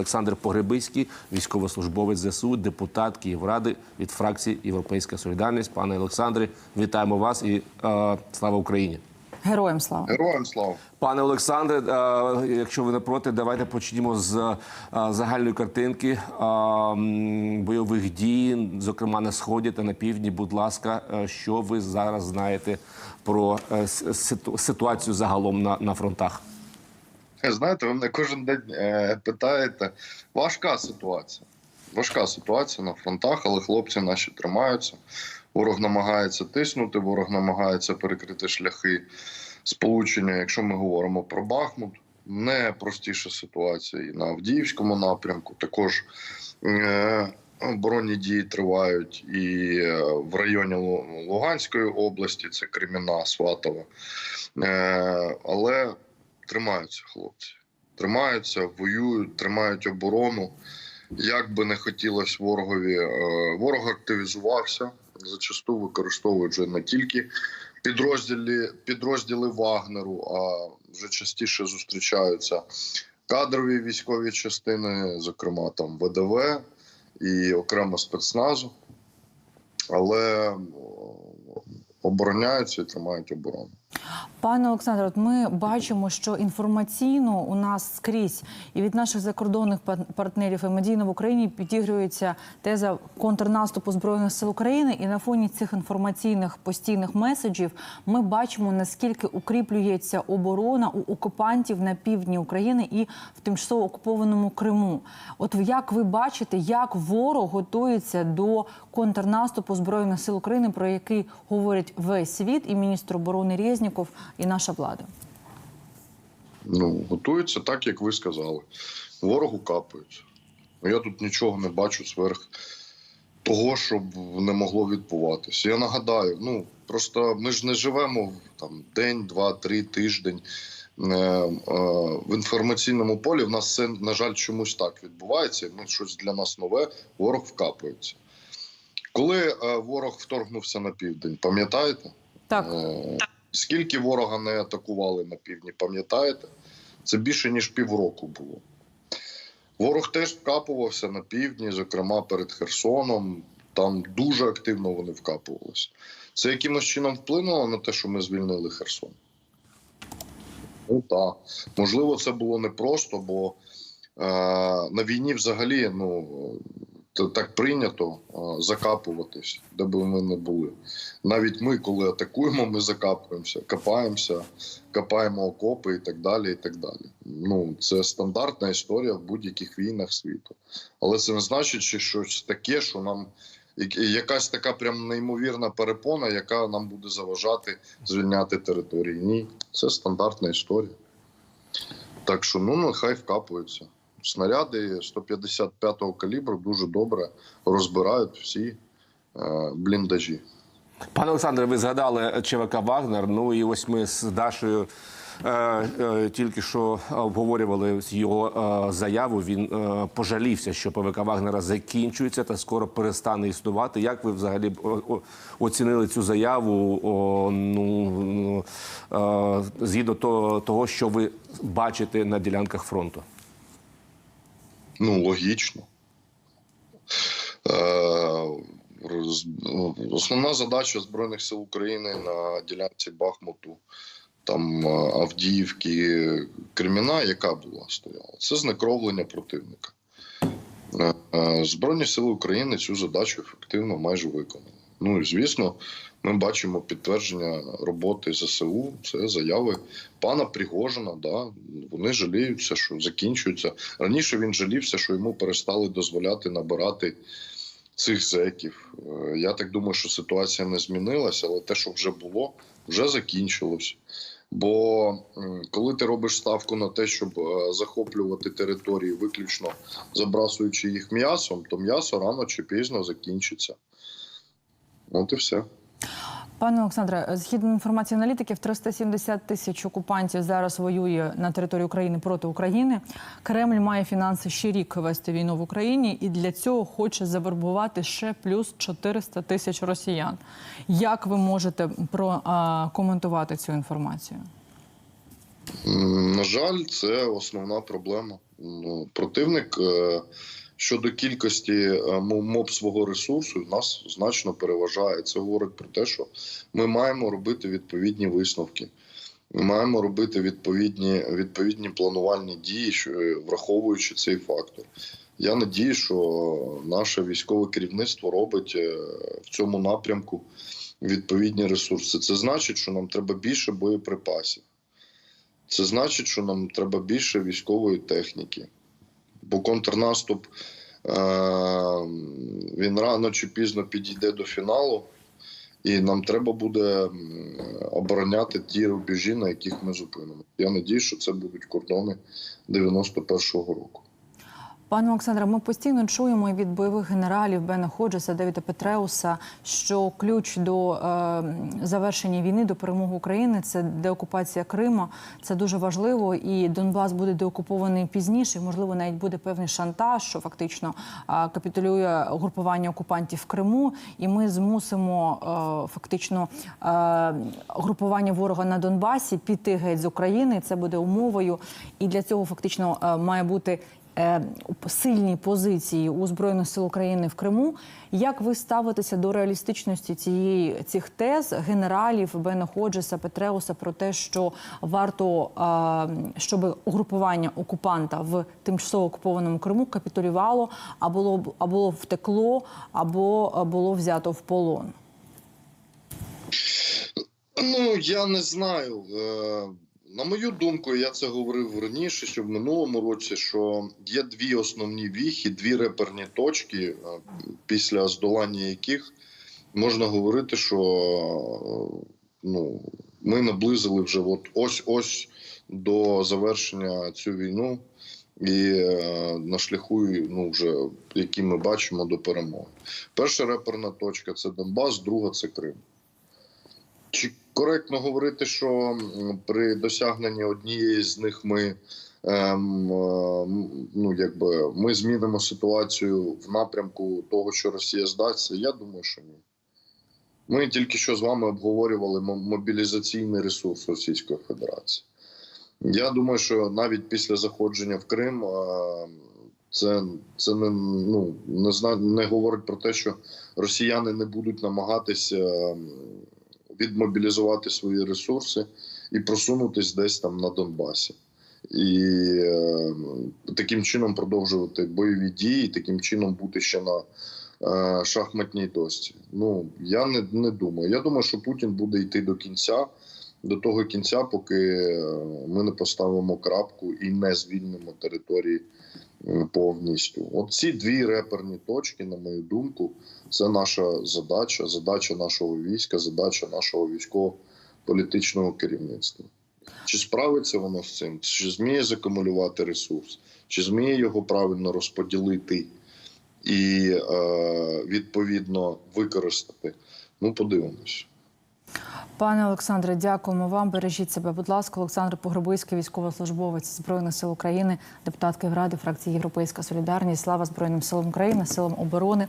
Олександр Погребиський, військовослужбовець ЗСУ, депутат Київради від фракції Європейська Солідарність. Пане Олександре, вітаємо вас і е, слава Україні. Героям слава. Героям слава. Пане Олександре, е, якщо ви не проти, давайте почнімо з е, загальної картинки е, бойових дій, зокрема на сході та на півдні. Будь ласка, е, що ви зараз знаєте про е, ситу- ситуацію загалом на, на фронтах? Знаєте, ви мене кожен день е, питаєте. Важка ситуація. Важка ситуація на фронтах, але хлопці наші тримаються. Ворог намагається тиснути, ворог намагається перекрити шляхи сполучення. Якщо ми говоримо про Бахмут, не простіша ситуація і на Авдіївському напрямку. Також е, оборонні дії тривають і е, в районі Луганської області, це Креміна, Сватова. Але тримаються хлопці. Тримаються, воюють, тримають оборону. Як би не хотілося ворогові, е, ворог активізувався. Зачасту використовують вже не тільки підрозділи, підрозділи Вагнеру, а вже частіше зустрічаються кадрові військові частини, зокрема там ВДВ і окремо спецназу. Але обороняються і тримають оборону. Пане Олександре, от ми бачимо, що інформаційно у нас скрізь і від наших закордонних партнерів і медійно в Україні підігрується теза контрнаступу збройних сил України. І на фоні цих інформаційних постійних меседжів ми бачимо наскільки укріплюється оборона у окупантів на півдні України і в тимчасово окупованому Криму. От як ви бачите, як ворог готується до контрнаступу збройних сил України, про який говорить весь світ, і міністр оборони Резніков, і наша влада. Ну, готуються так, як ви сказали. Ворогу капають. Я тут нічого не бачу сверх того, щоб не могло відбуватися. Я нагадаю, ну просто ми ж не живемо там день, два, три, тиждень. Е, е, В інформаційному полі в нас це, на жаль, чомусь так відбувається. і, Ну, щось для нас нове, ворог вкапується. Коли е, ворог вторгнувся на південь, пам'ятаєте? Так, Е, Скільки ворога не атакували на півдні, пам'ятаєте? Це більше ніж півроку було. Ворог теж вкапувався на півдні, зокрема перед Херсоном. Там дуже активно вони вкапувалися. Це якимось чином вплинуло на те, що ми звільнили Херсон? Ну так. Можливо, це було непросто, бо е, на війні взагалі ну, так прийнято закапуватись, де би ми не були. Навіть ми, коли атакуємо, ми закапуємося, копаємося, копаємо окопи і так далі. і так далі. Ну, Це стандартна історія в будь-яких війнах світу. Але це не значить, що щось таке, що нам якась така прям неймовірна перепона, яка нам буде заважати звільняти території. Ні, це стандартна історія. Так що ну нехай вкапуються. Снаряди 155-го калібру дуже добре розбирають всі е, бліндажі. Пане Олександре, ви згадали ЧВК Вагнер. Ну і ось ми з Дашею е, е, тільки що обговорювали його е, заяву. Він е, пожалівся, що ПВК Вагнера закінчується та скоро перестане існувати. Як ви взагалі оцінили цю заяву? О, ну, е, згідно того, що ви бачите на ділянках фронту? Ну, логічно. Е, ну, Основна задача Збройних сил України на ділянці Бахмуту, там е, Авдіївки, Креміна, яка була стояла, це знекровлення противника. Е, Збройні сили України цю задачу ефективно майже виконали. Ну і звісно, ми бачимо підтвердження роботи ЗСУ. Це заяви пана Пригожина. Да, вони жаліються, що закінчується. Раніше він жалівся, що йому перестали дозволяти набирати цих зеків. Е, Я так думаю, що ситуація не змінилася, але те, що вже було, вже закінчилось. Бо коли ти робиш ставку на те, щоб е, захоплювати території, виключно забрасуючи їх м'ясом, то м'ясо рано чи пізно закінчиться. От і все. пане Олександре, згідно інформації аналітиків, 370 тисяч окупантів зараз воює на території України проти України. Кремль має фінанси ще рік вести війну в Україні, і для цього хоче завербувати ще плюс 400 тисяч росіян. Як ви можете прокоментувати цю інформацію? На жаль, це основна проблема. Ну, противник е, щодо кількості е, моб свого ресурсу нас значно переважає. Це говорить про те, що ми маємо робити відповідні висновки. Ми маємо робити відповідні, відповідні планувальні дії, е, враховуючи цей фактор. Я надію, що наше військове керівництво робить е, в цьому напрямку відповідні ресурси. Це значить, що нам треба більше боєприпасів. Це значить, що нам треба більше військової техніки. Бо контрнаступ е- він рано чи пізно підійде до фіналу, і нам треба буде обороняти ті рубежі, на яких ми зупинимо. Я надію, що це будуть кордони 91-го року. Пане Олександре, ми постійно чуємо від бойових генералів Бена Ходжеса, Девіда Петреуса, що ключ до е, завершення війни, до перемоги України це деокупація Криму. Це дуже важливо, і Донбас буде деокупований пізніше. Можливо, навіть буде певний шантаж, що фактично е, капітулює групування окупантів в Криму, і ми змусимо е, фактично е, групування ворога на Донбасі піти геть з України. Це буде умовою, і для цього фактично е, має бути сильні позиції у збройних сил України в Криму. Як ви ставитеся до реалістичності цієї цих тез генералів Бена Ходжеса, Петреуса про те, що варто е, щоб угрупування окупанта в тимчасово окупованому Криму капітулювало, а було б- або втекло, або е, було взято в полон? Ну, я не знаю. На мою думку, я це говорив раніше, що в минулому році, що є дві основні віхи, дві реперні точки, е, після здолання яких можна говорити, що е, ну, ми наблизили вже от ось ось до завершення цю війну і е, на шляху, ну вже який ми бачимо до перемоги. Перша реперна точка це Донбас, друга це Крим. Чи коректно говорити, що при досягненні однієї з них ми, ем, е, ну, якби, ми змінимо ситуацію в напрямку того, що Росія здасться? Я думаю, що ні. Ми тільки що з вами обговорювали мобілізаційний ресурс Російської Федерації. Я думаю, що навіть після заходження в Крим це, це не, ну, не, зна, не говорить про те, що росіяни не будуть намагатися відмобілізувати свої ресурси і просунутись десь там на Донбасі. І е, таким чином продовжувати бойові дії, таким чином бути ще на е, шахматній досці. Ну я не, не думаю. Я думаю, що Путін буде йти до кінця, до того кінця, поки е, ми не поставимо крапку і не звільнимо території повністю. От ці дві реперні точки, на мою думку, це наша задача, задача нашого війська, задача нашого військово-політичного керівництва. Чи справиться воно з цим? Чи зміє закумулювати ресурс, чи зміє його правильно розподілити і е, відповідно використати? Ну, подивимось. Пане Олександре, дякуємо вам. Бережіть себе, будь ласка. Олександр Погробицький, військовослужбовець Збройних сил України, депутат Київради, фракції Європейська Солідарність. Слава Збройним силам України, силам оборони.